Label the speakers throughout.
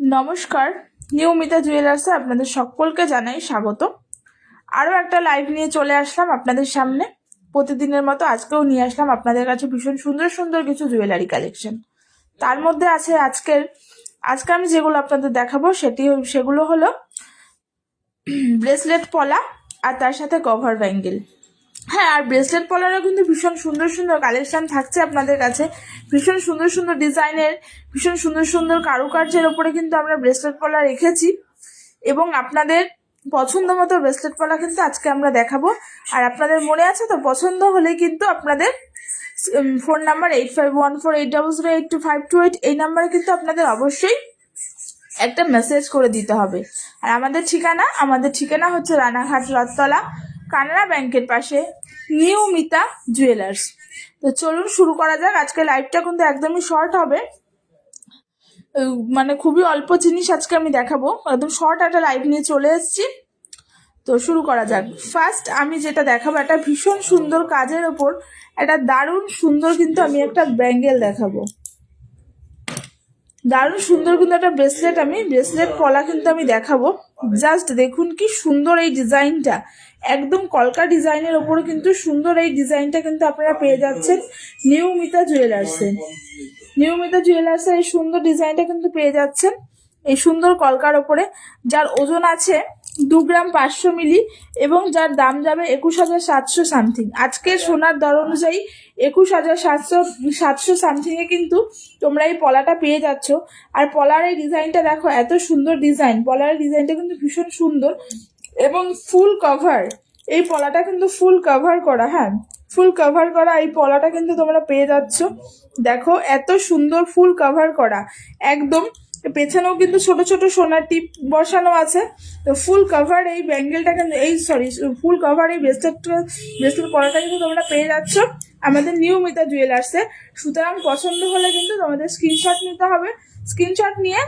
Speaker 1: নমস্কার, নিয়মিতা জুয়েলার্সে আপনাদের সকলকে জানাই স্বাগত। আরও একটা লাইভ নিয়ে চলে আসলাম আপনাদের সামনে। প্রতিদিনের মতো আজকেও নিয়ে আসলাম আপনাদের কাছে ভীষণ সুন্দর সুন্দর কিছু জুয়েলারি কালেকশন তার মধ্যে আছে আজকের, আজকে আমি যেগুলো আপনাদের দেখাবো সেটি, সেগুলো হলো ব্রেসলেট পলা আর তার সাথে কভার ব্যাঙ্গেল হ্যাঁ আর ব্রেসলেট পলারও কিন্তু ভীষণ সুন্দর সুন্দর কালেকশন থাকছে আপনাদের কাছে। ভীষণ সুন্দর সুন্দর ডিজাইনের, ভীষণ সুন্দর সুন্দর কারুকার্যের ওপরে কিন্তু আমরা ব্রেসলেট পলা রেখেছি। এবং আপনাদের পছন্দ মতো ব্রেসলেট পলা কিন্তু আজকে আমরা দেখাবো। আর আপনাদের মনে আছে তো, পছন্দ হলে কিন্তু আপনাদের phone number eight five one four eight double zero eight two five two eight এই নাম্বারে কিন্তু আপনাদের অবশ্যই একটা মেসেজ করে দিতে হবে। আর আমাদের ঠিকানা আমাদের ঠিকানা হচ্ছে রানাঘাট রথতলা। কানাড়া ব্যাংকের পাশে নিউ মিতা জুয়েলার্স। তো চলুন শুরু করা যাক। আজকে লাইভটা কিন্তু একদমই শর্ট হবে। মানে খুবই অল্প জিনিস আজকে আমি দেখাবো। একদম শর্ট একটা লাইভ নিয়ে চলে এসেছি। তো শুরু করা যাক। ফার্স্ট আমি যেটা দেখাবো, একটা ভীষণ সুন্দর কাজের ওপর একটা দারুণ সুন্দর কিন্তু আমি একটা ব্যাঙ্গেল দেখাবো। দারুণ সুন্দর কিন্তু একটা ব্রেসলেট আমি, ব্রেসলেট পলা কিন্তু আমি দেখাবো। জাস্ট দেখুন কি সুন্দর এই ডিজাইনটা। একদম কলকা ডিজাইনের ওপরে কিন্তু সুন্দর এই ডিজাইনটা কিন্তু আপনারা পেয়ে যাচ্ছেন নিয়মিতা জুয়েলার্সে। নিয়মিতা জুয়েলার্সে এই সুন্দর ডিজাইনটা কিন্তু পেয়ে যাচ্ছেন এই সুন্দর কলকার ওপরে, যার ওজন আছে দু গ্রাম পাঁচশো মিলি এবং যার দাম যাবে একুশ হাজার সাতশো সামথিং। আজকের সোনার দর অনুযায়ী একুশ হাজার সাতশো সাতশো সামথিংয়ে কিন্তু তোমরা এই পলাটা পেয়ে যাচ্ছ। আর পলার এই ডিজাইনটা দেখো, এত সুন্দর ডিজাইন। পলার ডিজাইনটা কিন্তু ভীষণ সুন্দর। এবং ফুল কভার এই পলাটা কিন্তু ফুল কভার করা হ্যাঁ? ফুল কভার করা, এই পলাটা কিন্তু তোমরা পেয়ে যাচ্ছ। দেখো, এত সুন্দর ফুল কভার করা। একদম, পেছনেও কিন্তু ছোট ছোট সোনার টিপ বসানো আছে। তো ফুল কভার এই ব্যাঙ্গেলটা কিন্তু, এই সরি ফুল কভার এই ব্রেসলেটটা ব্রেসলেট পলাটা কিন্তু তোমরা পেয়ে যাচ্ছ। আমাদের নিয়মিতা জুয়েলার্সে সুতরাং পছন্দ হলে কিন্তু তোমাদের স্ক্রিনশট নিতে হবে। স্ক্রিনশট নিয়ে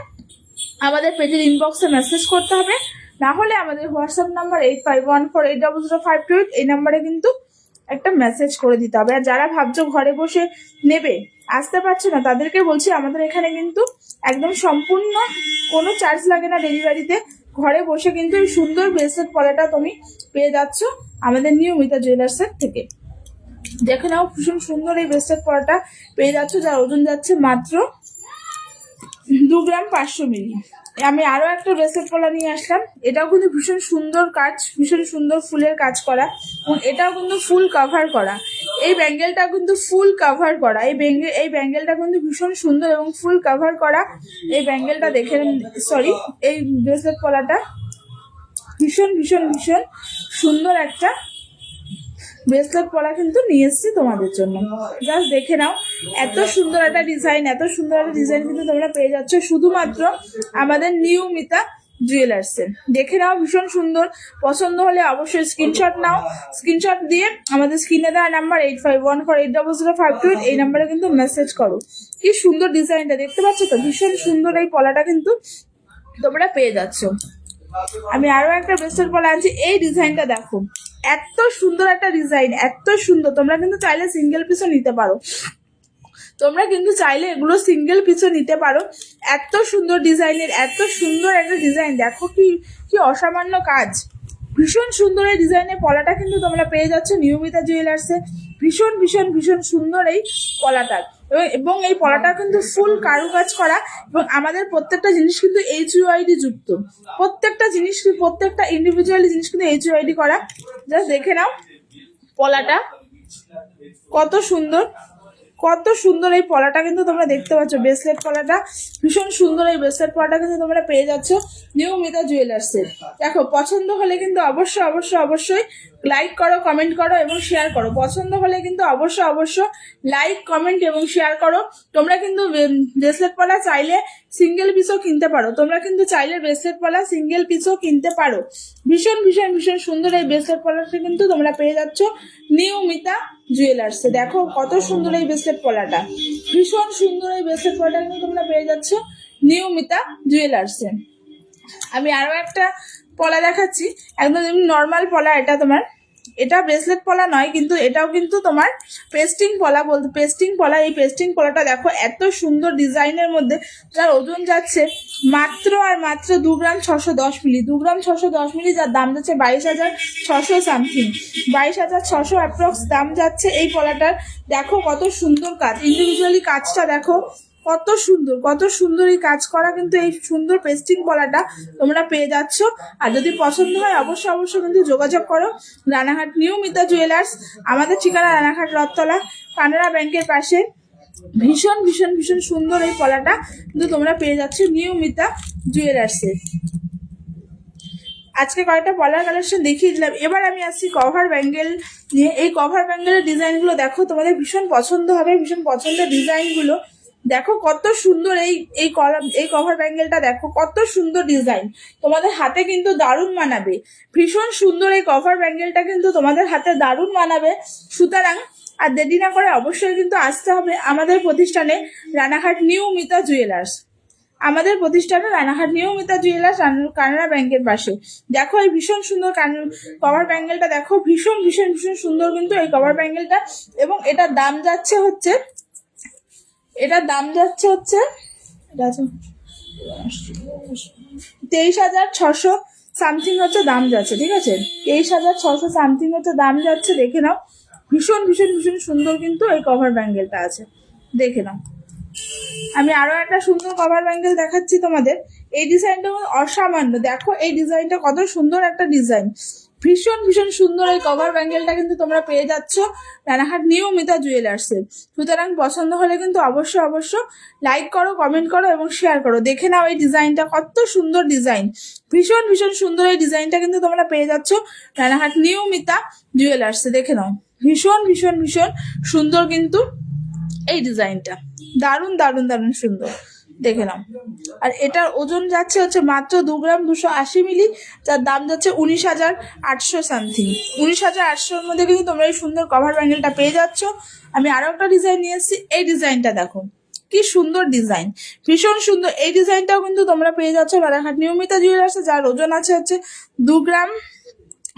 Speaker 1: আমাদের পেজের ইনবক্সে মেসেজ করতে হবে। না হলে আমাদের WhatsApp number eight five one four eight double zero five two eight এই নাম্বারে কিন্তু একটা মেসেজ করে দিতে হবে। আর যারা ভাবছ ঘরে বসে নেবে, আসতে পারছ না, তাদেরকে বলছি আমাদের এখানে কিন্তু একদম সম্পূর্ণ কোনো চার্জ লাগে না ডেলিভারিতে ঘরে বসে কিন্তু এই সুন্দর ব্রেসলেট পলাটা তুমি পেয়ে যাচ্ছ আমাদের নিয়মিতা জুয়েলার্সের থেকে। দেখে নাও ভীষণ সুন্দর এই ব্রেসলেট পলাটা পেয়ে যাচ্ছ, যার ওজন যাচ্ছে মাত্র দু গ্রাম পাঁচশো মিলি। আমি আরও একটা ব্রেসলেট পলা নিয়ে আসলাম। এটাও কিন্তু ভীষণ সুন্দর কাজ, ভীষণ সুন্দর ফুলের কাজ করা এবং এটাও কিন্তু ফুল কভার করা। এই ব্যাঙ্গেলটা কিন্তু ফুল কভার করা। এই ব্যাঙ্গেল এই ব্যাঙ্গেলটা কিন্তু ভীষণ সুন্দর এবং ফুল কভার করা। এই ব্যাঙ্গেলটা দেখে সরি এই ব্রেসলেট পলাটা ভীষণ ভীষণ ভীষণ সুন্দর একটা ব্রেসলেট পরা কিন্তু নিয়ে এসেছি তোমাদের জন্য। জাস্ট দেখে নাও, এত সুন্দর একটা ডিজাইন এত সুন্দর একটা ডিজাইন কিন্তু তোমরা পেয়ে যাচ্ছ। শুধুমাত্র আমাদের নিয়মিতা জুয়েলার্সে দেখে নাও, ভীষণ সুন্দর। পছন্দ হলে অবশ্যই স্ক্রিনশট নাও। স্ক্রিনশট দিয়ে আমাদের স্ক্রিনে দেওয়া number eight five one four eight double zero five two eight এই নাম্বারে কিন্তু মেসেজ করো। কি সুন্দর ডিজাইনটা দেখতে পাচ্ছ তো? ভীষণ সুন্দর এই পলাটা কিন্তু তোমরা পেয়ে যাচ্ছ। আমি আরও একটা ব্রেসলেট পলা আনছি। এই ডিজাইনটা দেখো। এত সুন্দর একটা ডিজাইন এত সুন্দর। তোমরা কিন্তু চাইলে সিঙ্গেল পিসও নিতে পারো। তোমরা কিন্তু চাইলে এগুলো সিঙ্গেল পিসও নিতে পারো। এত সুন্দর ডিজাইনের এত সুন্দর একটা ডিজাইন দেখো কি কি অসামান্য কাজ। ভীষণ সুন্দর এই ডিজাইনের পলাটা কিন্তু তোমরা পেয়ে যাচ্ছ নিয়মিতা জুয়েলার্সে ভীষণ ভীষণ ভীষণ সুন্দর এই পলাটা এবং- এই পড়াটা কিন্তু ফুল কারুকাজ করা এবং আমাদের প্রত্যেকটা জিনিস কিন্তু এইচ ইউআইডি যুক্ত। প্রত্যেকটা জিনিস, প্রত্যেকটা ইন্ডিভিজুয়ালি জিনিস কিন্তু এইচ ইউআইডি করা। জাস্ট দেখে নাও, পলাটা কত সুন্দর। কত সুন্দর এই পলাটা কিন্তু তোমরা দেখতে পাচ্ছ ব্রেসলেট পলাটা। ভীষণ সুন্দর এই ব্রেসলেট পলাটা কিন্তু তোমরা পেয়ে যাচ্ছ জুয়েলার্স এর দেখো, পছন্দ হলে কিন্তু অবশ্যই অবশ্যই অবশ্যই লাইক করো কমেন্ট করো এবং শেয়ার করো। পছন্দ হলে কিন্তু অবশ্যই অবশ্যই লাইক কমেন্ট এবং শেয়ার করো। তোমরা কিন্তু ব্রেসলেট পলা চাইলে সিঙ্গেল পিসও কিনতে পারো। তোমরা কিন্তু চাইলে ব্রেসলেট পলা সিঙ্গেল পিসও কিনতে পারো। ভীষণ ভীষণ ভীষণ সুন্দর এই ব্রেসলেট পলাটা কিন্তু তোমরা পেয়ে যাচ্ছ নিয়মিতা জুয়েলার্সে দেখো কত সুন্দর এই ব্রেসলেট পলাটা। ভীষণ সুন্দর এই ব্রেসলেট পলাটা কিন্তু তোমরা পেয়ে যাচ্ছ নিয়মিতা জুয়েলার্সে আমি আরও একটা পলা দেখাচ্ছি। একদম নর্মাল পলা এটা তোমার। এটা ব্রেসলেট পলা নয়, কিন্তু এটাও কিন্তু তোমার পেস্টিং পলা বলতে পেস্টিং পলা, এই পেস্টিং পলাটা দেখো এত সুন্দর ডিজাইনের মধ্যে, যার ওজন যাচ্ছে মাত্র আর মাত্র দু গ্রাম ছশো দশ মিলি, দু গ্রাম ছশো দশ মিলি, যার দাম যাচ্ছে বাইশ হাজার ছশো সামথিং বাইশ হাজার ছশো অ্যাপ্রক্স দাম যাচ্ছে এই পলাটার। দেখো কত সুন্দর কাজ ইন্ডিভিজুয়ালি কাজটা দেখো কত সুন্দর কত সুন্দর এই কাজ করা কিন্তু এই সুন্দর পেস্টিং পলাটা তোমরা পেয়ে যাচ্ছ। আর যদি পছন্দ হয়, অবশ্যই অবশ্যই কিন্তু যোগাযোগ করো। রানাঘাট নিউ মিতা জুয়েলার্স, আমাদের ঠিকানা রানাঘাট রথতলা, কানাড়া ব্যাংকের পাশে। ভীষণ ভীষণ ভীষণ সুন্দর এই পলাটা কিন্তু তোমরা পেয়ে যাচ্ছ নিউ মিতা জুয়েলার্সে। আজকে কয়েকটা পলার কালেকশন দেখিয়ে দিলাম। এবার আমি আসছি কভার ব্যাঙ্গেল নিয়ে। এই কভার ব্যাঙ্গেলের ডিজাইনগুলো দেখো, তোমাদের ভীষণ পছন্দ হবে, ভীষণ পছন্দের ডিজাইনগুলো দেখো কত সুন্দর এই এই এই কভার ব্যাঙ্গেলটা দেখো, কত সুন্দর ডিজাইন তোমাদের হাতে কিন্তু দারুণ মানাবে। ভীষণ সুন্দর এই কভার ব্যাঙ্গেলটা কিন্তু তোমাদের হাতে দারুণ মানাবে। সুতরাং আর দেরি না করে অবশ্যই কিন্তু আসতে হবে আমাদের প্রতিষ্ঠানে রানাঘাট নিউ মিতা জুয়েলার্স। আমাদের প্রতিষ্ঠানে রানাঘাট নিয়মিতা জুয়েলার্স কানাড়া ব্যাংকের পাশে। দেখো এই ভীষণ সুন্দর কভার ব্যাঙ্গেলটা দেখো, ভীষণ ভীষণ ভীষণ সুন্দর কিন্তু এই কভার ব্যাঙ্গেলটা এবং এটার দাম যাচ্ছে হচ্ছে এটার দাম যাচ্ছে হচ্ছে তেইশ হাজার ছশো সামথিং হচ্ছে দাম যাচ্ছে, ঠিক আছে? তেইশ হাজার ছশো সামথিং হচ্ছে দাম যাচ্ছে, দেখে নাও। ভীষণ ভীষণ ভীষণ সুন্দর কিন্তু এই কভার ব্যাঙ্গেলটা আছে। দেখে নাও। আমি আরও একটা সুন্দর কভার ব্যাঙ্গেল দেখাচ্ছি তোমাদের। এই ডিজাইনটা অসামান্য। দেখো, এই ডিজাইনটা কত সুন্দর একটা ডিজাইন ভীষণ ভীষণ সুন্দর এই কভার ব্যাঙ্গেলটা কিন্তু তোমরা পেয়ে যাচ্ছ। রানাঘাট নিউ মিতা জুয়েলার্সে সুতরাং পছন্দ হলে কিন্তু অবশ্যই অবশ্য লাইক করো কমেন্ট করো এবং শেয়ার করো। দেখে নাও এই ডিজাইনটা কত সুন্দর ডিজাইন ভীষণ ভীষণ সুন্দর এই ডিজাইনটা কিন্তু তোমরা পেয়ে যাচ্ছ রানাঘাট নিউ মিতা জুয়েলার্সে দেখে নাও, ভীষণ ভীষণ ভীষণ সুন্দর কিন্তু এই ডিজাইনটা দারুণ দারুণ দারুণ সুন্দর। দেখে নাও। আর এটার ওজন যাচ্ছে হচ্ছে মাত্র দু গ্রাম দুশো আশি মিলি, যার দাম যাচ্ছে উনিশ হাজার আটশো সামথিং উনিশ হাজার আটশোর মধ্যে কিন্তু তোমরা এই সুন্দর কভার ব্যাঙ্গেলটা পেয়ে যাচ্ছ। আমি আরও একটা ডিজাইন নিয়ে এসেছি, এই ডিজাইনটা দেখো। কি সুন্দর ডিজাইন ভীষণ সুন্দর। এই ডিজাইনটাও কিন্তু তোমরা পেয়ে যাচ্ছ রানাঘাট নিয়মিত জুয়েলার্সে যার ওজন আছে হচ্ছে দু গ্রাম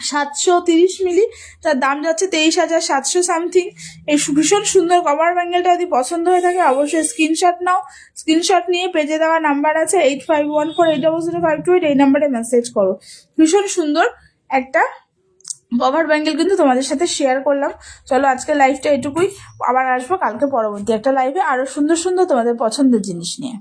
Speaker 1: সাতশো তিরিশ মিলি, তার দাম যাচ্ছে তেইশ হাজার সাতশো সামথিং এই ভীষণ সুন্দর কভার ব্যাঙ্গেলটা যদি পছন্দ হয়ে থাকে, অবশ্যই স্ক্রিনশট নাও। স্ক্রিনশট নিয়ে পেজে দেওয়া নাম্বার আছে eight five one four eight double zero five two eight, এই নাম্বারে মেসেজ করো। ভীষণ সুন্দর একটা কভার ব্যাঙ্গেল কিন্তু তোমাদের সাথে শেয়ার করলাম। চলো আজকে লাইভটা এটুকুই। আবার আসব কালকে পরবর্তী একটা লাইভে আরও সুন্দর সুন্দর তোমাদের পছন্দের জিনিস নিয়ে।